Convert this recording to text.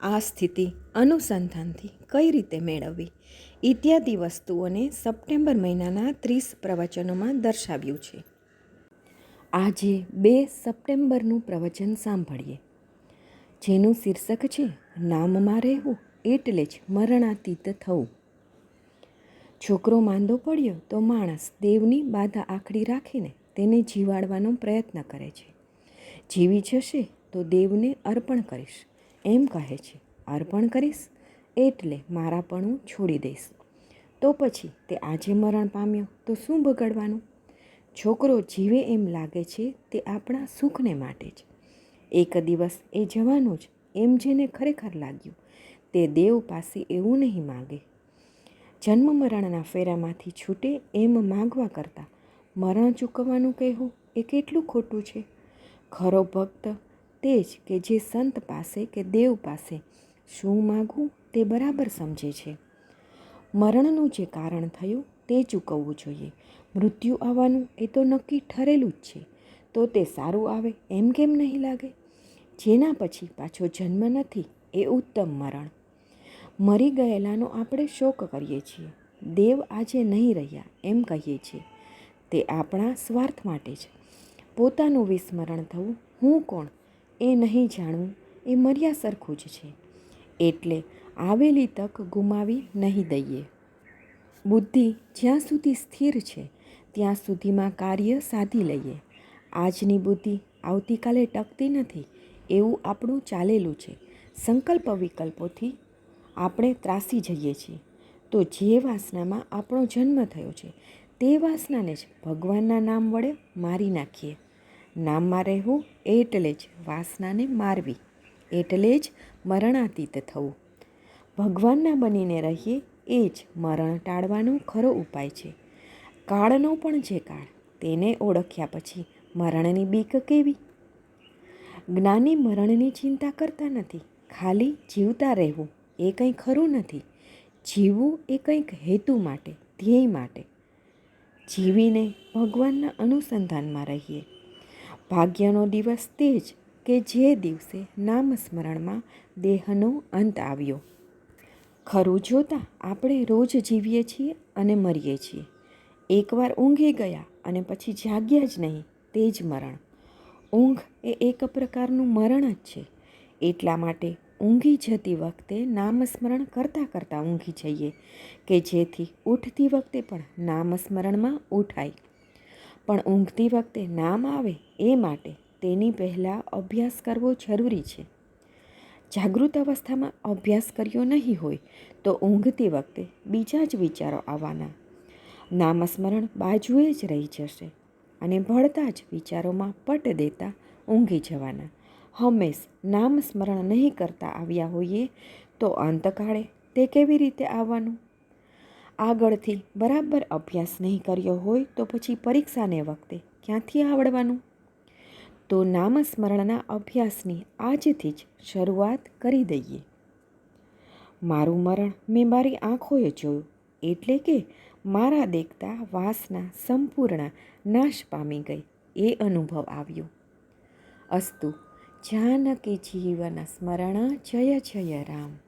આ સ્થિતિ અનુસંધાનથી કઈ રીતે મેળવવી? ઇત્યાદિ વસ્તુઓને સપ્ટેમ્બર મહિનાના ત્રીસ પ્રવચનોમાં દર્શાવ્યું છે. આજે બે સપ્ટેમ્બરનું પ્રવચન સાંભળીએ. જેનું શીર્ષક છે, નામમાં રહેવું એટલે જ મરણાતીત થવું. છોકરો માંદો પડ્યો તો માણસ દેવની બાધા આખડી રાખીને તેને જીવાડવાનો પ્રયત્ન કરે છે. જીવી જશે તો દેવને અર્પણ કરીશ. એમ કહે છે, અર્પણ કરીશ એટલે મારાપણું છોડી દઈશ. તો પછી તે આજે મરણ પામ્યો, તો શું બગડવાનું? છોકરો જીવે એમ લાગે છે તે આપણા સુખને માટે જ. એક દિવસ એ જવાનો જ એમ જેને ખરેખર લાગ્યું, તે દેવ પાસે એવું નહીં માગે. જન્મ મરણના ફેરામાંથી છૂટે એમ માગવા કરતાં, મરણ ચૂકવવાનું કહેવું એ કેટલું ખોટું છે? ખરો ભક્ત તે જ કે જે સંત પાસે કે દેવ પાસે શું માગવું તે બરાબર સમજે છે. મરણનું જે કારણ થયું તે ચૂકવવું જોઈએ. મૃત્યુ આવવાનું એ તો નક્કી ઠરેલું જ છે. તો તે સારું આવે એમ કેમ નહીં લાગે? જેના પછી પાછો જન્મ નથી એ ઉત્તમ મરણ. મરી ગયેલાનો આપણે શોક કરીએ છીએ. દેવ આજે નહીં રહ્યા એમ કહીએ છીએ. તે આપણા સ્વાર્થ માટે છે. પોતાનું વિસ્મરણ થવું હું કોણ? એ નહીં જાણવું એ મર્યા સરખું જ છે. એટલે આવેલી તક ગુમાવી નહીં દઈએ. બુદ્ધિ જ્યાં સુધી સ્થિર છે, ત્યાં સુધીમાં કાર્ય સાધી લઈએ. આજની બુદ્ધિ આવતીકાલે ટકતી નથી, એવું આપણું ચાલેલું છે. સંકલ્પ વિકલ્પોથી આપણે ત્રાસી જઈએ છીએ. તો જે વાસનામાં આપણો જન્મ થયો છે, તે વાસનાને જ ભગવાનના નામ વડે મારી નાખીએ. નામમાં રહેવું એટલે જ વાસનાને મારવી, એટલે જ મરણાતીત થવું. ભગવાનના બનીને રહીએ એ જ મરણ ટાળવાનો ખરો ઉપાય છે. કાળનો પણ જે કાળ, તેને ઓળખ્યા પછી મરણની બીક કેવી? જ્ઞાની મરણની ચિંતા કરતા નથી, ખાલી જીવતા રહેવું એ કંઈ ખરું નથી. જીવવું એ કંઈક હેતુ માટે, ધ્યેય માટે. જીવીને ભગવાનના અનુસંધાનમાં રહીએ. ભાગ્યનો દિવસ તે જ કે જે દિવસે નામ સ્મરણમાં દેહનો અંત આવ્યો. ખરું જોતાં આપણે રોજ જીવીએ છીએ અને મરીએ છીએ. એકવાર ઊંઘી ગયા અને પછી જાગ્યા જ નહીં, તે જ મરણ. ઊંઘ એ એક પ્રકારનું મરણ જ છે. એટલા માટે ઊંઘી જતી વખતે નામસ્મરણ કરતાં કરતાં ઊંઘી જઈએ, કે જેથી ઉઠતી વખતે પણ નામસ્મરણમાં ઉઠાય. પણ ઊંઘતી વખતે નામ આવે એ માટે તેની પહેલાં અભ્યાસ કરવો જરૂરી છે. જાગૃત અવસ્થામાં અભ્યાસ કર્યો નહીં હોય તો ઊંઘતી વખતે બીજા જ વિચારો આવવાના. નામસ્મરણ બાજુએ જ રહી જશે અને ભળતા જ વિચારોમાં પટ દેતા ઊંઘી જવાના. હંમેશ નામ સ્મરણ નહીં કરતા આવ્યા હોઈએ તો અંતકાળે તે કેવી રીતે આવવાનું? આગળથી બરાબર અભ્યાસ નહીં કર્યો હોય તો પછી પરીક્ષાને વખતે ક્યાંથી આવડવાનું? તો નામસ્મરણના અભ્યાસની આજથી જ શરૂઆત કરી દઈએ. મારું મરણ મેં મારી આંખોએ જોયું, એટલે કે મારા દેખતા વાસના સંપૂર્ણ નાશ પામી ગઈ, એ અનુભવ આવ્યો. અસ્તુ, જાનકી જીવન સ્મરણ જય જય રામ.